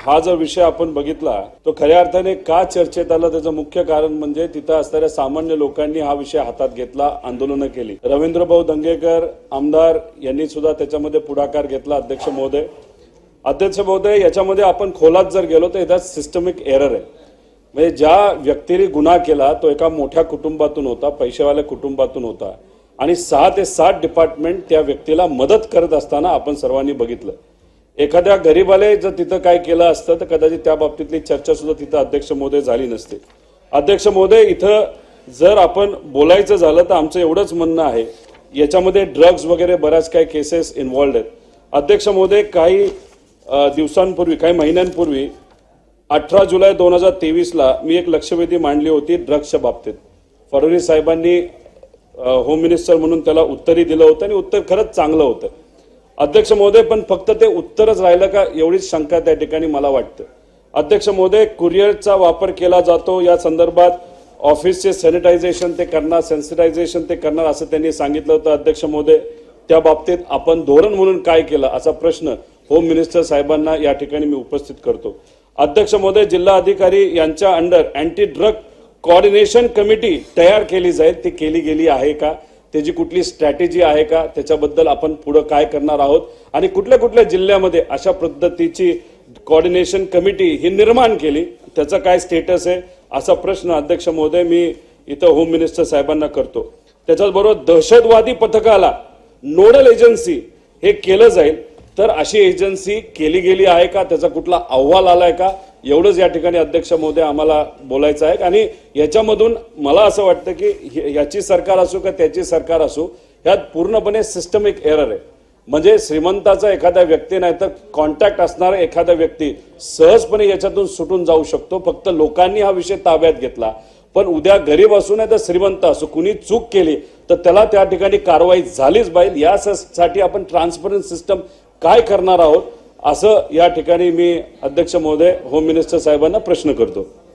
हा जो विषय आपण बघितला तो खऱ्या अर्थाने का चर्चेत आला? त्याचं मुख्य कारण म्हणजे तिथं असणाऱ्या सामान्य लोकांनी हा विषय हातात घेतला आंदोलनं केली. रवींद्र भाऊ दंगेकर आमदार यांनी सुद्धा त्याच्यामध्ये पुढाकार घेतला अध्यक्ष महोदय. अध्यक्ष महोदय याच्यामध्ये आपण खोलात जर गेलो तर याच्यात सिस्टमिक एरर आहे. म्हणजे ज्या व्यक्तीने गुन्हा केला तो एका मोठ्या कुटुंबातून होता पैसेवाल्या कुटुंबातून होता. आणि सहा ते सात डिपार्टमेंट त्या व्यक्तीला मदत करत असताना आपण सर्वांनी बघितलं. एखाद्या गरीबाले जर तिथं काय केलं असतं तर कदाचित त्या बाबतीतली चर्चा सुद्धा तिथं अध्यक्ष महोदय झाली नसते. अध्यक्ष महोदय इथं जर आपण बोलायचं झालं तर आमचं एवढंच म्हणणं आहे याच्यामध्ये ड्रग्ज वगैरे बऱ्याच काही केसेस इन्व्हॉल्ड आहेत. अध्यक्ष महोदय काही दिवसांपूर्वी काही महिन्यांपूर्वी अठरा जुलै दोन हजार तेवीसला मी एक लक्षवेधी मांडली होती ड्रग्सच्या बाबतीत. फडणवीस साहेबांनी होम मिनिस्टर म्हणून त्याला उत्तरही दिलं होतं आणि उत्तर खरंच चांगलं होतं. अध्यक्ष महोदय पण फक्त ते उत्तरच राहिलं का एवढीच शंका त्या ठिकाणी मला वाटतं. अध्यक्ष महोदय कुरिअरचा वापर केला जातो. या संदर्भात ऑफिसचे सॅनिटायझेशन ते करणार सेन्सिटायझेशन ते करणार असं त्यांनी सांगितलं होतं अध्यक्ष महोदय. त्या बाबतीत आपण धोरण म्हणून काय केलं असा प्रश्न होम मिनिस्टर साहेबांना या ठिकाणी मी उपस्थित करतो. अध्यक्ष महोदय जिल्हा अधिकारी यांच्या under anti drug coordination committee तयार केली जाईल. ती केली गेली आहे का? त्याची कुठली स्ट्रॅटेजी आहे का त्याच्याबद्दल आपण पुढं काय करणार आहोत? आणि कुठल्या कुठल्या जिल्ह्यामध्ये अशा पद्धतीची कोऑर्डिनेशन कमिटी ही निर्माण केली? त्याचा काय स्टेटस आहे? असा प्रश्न अध्यक्ष महोदय मी इथं होम मिनिस्टर साहेबांना करतो. त्याच्याचबरोबर दहशतवादी पथकाला नोडल एजन्सी हे केलं जाईल. तर अशी एजन्सी केली गेली आहे का? त्याचा कुठला अहवाल आलाय का? एवढंच या ठिकाणी अध्यक्ष महोदय आम्हाला बोलायचं आहे. आणि याच्यामधून मला असं वाटतं की याची सरकार असो का त्याची सरकार असो ह्यात पूर्णपणे सिस्टमिक एरर आहे. म्हणजे श्रीमंताचा एखादा व्यक्ती नाही तर कॉन्टॅक्ट असणारा एखादा व्यक्ती सहजपणे याच्यातून सुटून जाऊ शकतो. फक्त लोकांनी हा विषय ताब्यात घेतला. पण उद्या गरीब असू नाही तर श्रीमंत असो. कुणी चूक केली तर त्याला त्या ठिकाणी कारवाई झालीच पाहिजे. यासाठी आपण ट्रान्सपरंट सिस्टम काय करणार आहोत? असं या ठिकाणी मी अध्यक्ष महोदय होम मिनिस्टर साहेबांना प्रश्न करतो.